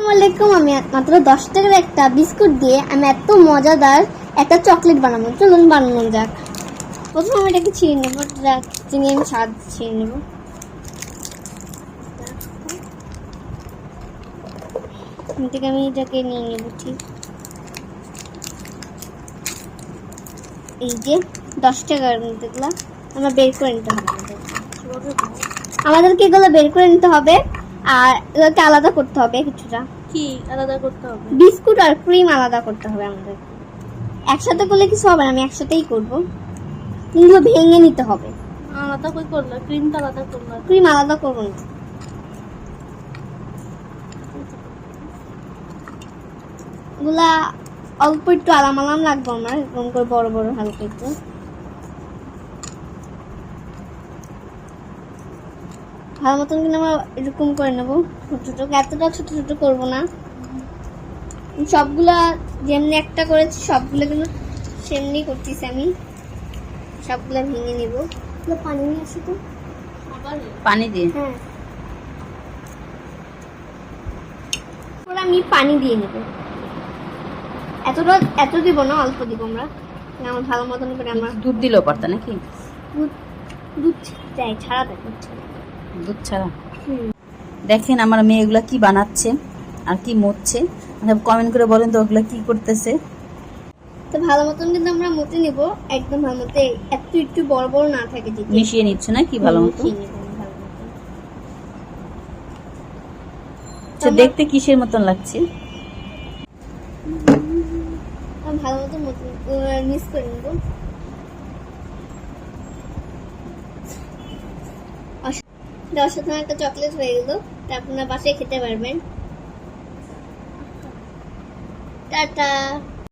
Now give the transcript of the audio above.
আসসালামু আলাইকুম, আমি মাত্র দশ টাকার একটা বিস্কুট দিয়ে আমি এত মজাদার একটা চকলেট বানাবো। চলুন বানানো যাক। প্রথমে আমি এটাকে ছিঁড়ে নেব। চিনি আমি স্বাদ ছিঁড়ে নেব। থেকে আমি এটাকে নিয়ে নেব, ঠিক। এই যে দশ টাকার মধ্যেগুলো আমরা বের করে নিতে হবে। আমাদেরকে এগুলো বের করে নিতে হবে। আর এগুলোকে আলাদা করতে হবে কিছুটা। কি? আলাদা করতে হবে? বিস্কুট আর ক্রিম আলাদা করতে হবে আমাদের। একসাথে করলে কিছু হবে আমি একসাথেই করব। কিন্তু ভেঙে নিতে হবে। আলাদা কই করলা? ক্রিমটা আলাদা করলা। ক্রিম আলাদা করব না। এগুলা অল্প একটু আলাম আলাম লাগবে আমার এরকম করে বড় বড় হালকা একটু। ভালো মতন কিন্তু আমরা এরকম করে নেব। ছোট ছোট এতটা ছোট ছোট করব না। সবগুলা যেমনি একটা করেছি সবগুলো কিন্তু সেমনি করতেছি আমি। সবগুলা ভেঙে নেব। পানি নিয়ে আসি তো। পানি দিয়ে? হ্যাঁ। ওরা আমি পানি দিয়ে নেব। এতটা এত দিব না অল্প দিব আমরা। আমার ভালো মতন করে আমরা দুধ দিলেও পারতা নাকি? দুধ দুধ চাই ছাড়া দেয় দুধ ছাড়া। দুধ ছাড়া দেখেন আমার মেয়ে এগুলা কি বানাচ্ছে আর কি মরছে। কমেন্ট করে বলেন তো ওগুলা কি করতেছে। তো ভালো মতন কিন্তু আমরা মতে নেব। একদম ভালো মতো একটু একটু বড় বড় না থাকে যদি। মিশিয়ে নিচ্ছে না কি ভালো মতো? মিশিয়ে নেব আমি ভালো মতো। আচ্ছা দেখতে কিসের মতন লাগছে? ভালো মতো মিক্স করে নেব। অসাধারণ একটা চকলেট হয়ে গেল তা আপনারা বাসায় খেতে পারবেন। টাটা।